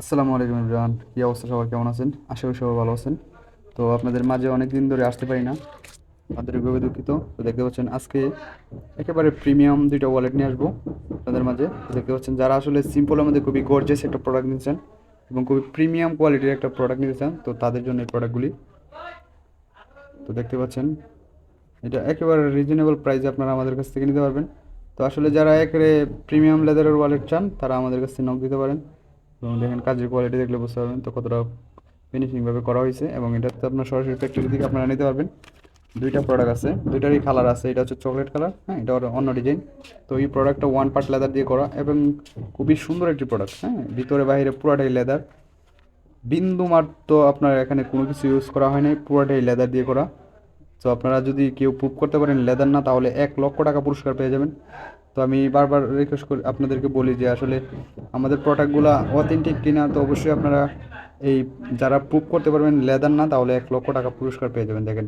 আসসালামু আলাইকুম ইমরান, কী অবস্থা সবাই কেমন আছেন? আশা করি সবাই ভালো আছেন। তো আপনাদের মাঝে অনেক দিন ধরে আসতে পারি না আন্তরিকভাবে দুঃখিত। তো দেখতে পাচ্ছেন আজকে একেবারে প্রিমিয়াম দুইটা ওয়ালেট নিয়ে আসব আপনাদের মাঝে। দেখতে পাচ্ছেন যারা আসলে সিম্পলের মধ্যে খুবই গর্জেস একটা প্রোডাক্ট নিচ্ছেন এবং খুবই প্রিমিয়াম কোয়ালিটির একটা প্রোডাক্ট নিতে চান, তো তাদের জন্য এই প্রোডাক্টগুলি তো দেখতে পাচ্ছেন, এটা একেবারে রিজনেবল প্রাইসে আপনারা আমাদের কাছ থেকে নিতে পারবেন। তো আসলে যারা একেবারে প্রিমিয়াম লেদারের ওয়ালেট চান, তারা আমাদের কাছ থেকে নক দিতে পারেন। এবং দেখেন কাজের কোয়ালিটি দেখলে বুঝতে পারবেন তো কতটা ফিনিশিংভাবে করা হয়েছে এবং এটাতে আপনার সরাসরি ফ্যাক্টরি থেকে আপনারা নিতে পারবেন। দুইটা প্রোডাক্ট আছে, দুইটারই কালার আছে, এটা হচ্ছে চকলেট কালার হ্যাঁ এটা অন্য ডিজাইন তো এই প্রোডাক্টটা ওয়ান পার্ট লেদার দিয়ে করা এবং খুবই সুন্দর একটি প্রোডাক্ট হ্যাঁ ভিতরে বাইরে পুরোটাই লেদার বিন্দু মাত্র আপনার এখানে কোনো কিছু ইউজ করা হয় নাই, পুরোটাই লেদার দিয়ে করা। তো আপনারা যদি কেউ প্রুভ করতে পারেন লেদার না, তাহলে এক লক্ষ টাকা পুরস্কার পেয়ে যাবেন। তো আমি বারবার রিকোয়েস্ট করি, আপনাদেরকে বলি যে আসলে আমাদের প্রোডাক্টগুলো অথেন্টিক কিনা, তো অবশ্যই আপনারা এই যারা প্রুভ করতে পারবেন লেদার না, তাহলে এক লক্ষ টাকা পুরস্কার পেয়ে যাবেন, দেখেন।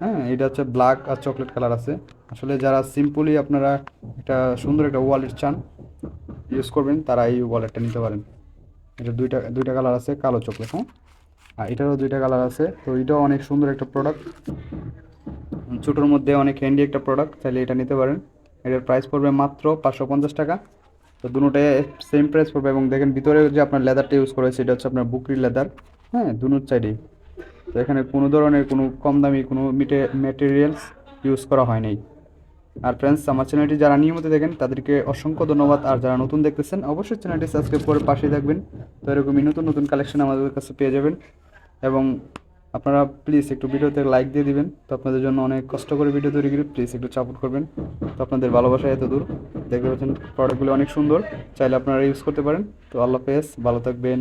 হ্যাঁ এটা হচ্ছে ব্ল্যাক আর চকলেট কালার আছে। আসলে যারা সিম্পলি আপনারা একটা সুন্দর একটা ওয়ালেট চান ইউজ করবেন, তারা এই ওয়ালেটটা নিতে পারেন। এটা দুইটা দুইটা কালার আছে, কালো চকলেট হ্যাঁ? আর এটারও দুইটা কালার আছে। তো এটাও অনেক সুন্দর একটা প্রোডাক্ট ছোটোর মধ্যে অনেক হ্যান্ডি একটা প্রোডাক্ট চাইলে এটা নিতে পারেন। এটার প্রাইস পড়বে মাত্র পাঁচশো পঞ্চাশ টাকা। তো দুটোটাই সেম প্রাইস পড়বে এবং দেখেন ভিতরে যে আপনার লেদারটা ইউজ করা হয়েছে, এটা হচ্ছে আপনার বুকরির লেদার হ্যাঁ দুনোর সাইডেই তো এখানে কোনো ধরনের কোনো কম দামি, কোনো মিটে ম্যাটেরিয়ালস ইউজ করা হয় নাই। আর ফ্রেন্ডস আমার চ্যানেলটি যারা নিয়মিত দেখেন, তাদেরকে অসংখ্য ধন্যবাদ। আর যারা নতুন দেখতেছেন, অবশ্যই চ্যানেলটি সাবস্ক্রাইব করে পাশেই থাকবেন। তো এরকমই নতুন নতুন কালেকশন আমাদের কাছে পেয়ে যাবেন। এবং আপনারা প্লিজ একটু ভিডিওতে লাইক দিয়ে দিবেন। তো আপনাদের জন্য অনেক কষ্ট করে ভিডিও তৈরি করি। প্লিজ একটু সাপোর্ট করবেন। তো আপনাদের ভালোবাসা এত দূর। দেখতে পাচ্ছেন প্রোডাক্টগুলো অনেক সুন্দর। চাইলে আপনারা ইউজ করতে পারেন। তো আল্লাহ হাফেজ। ভালো থাকবেন।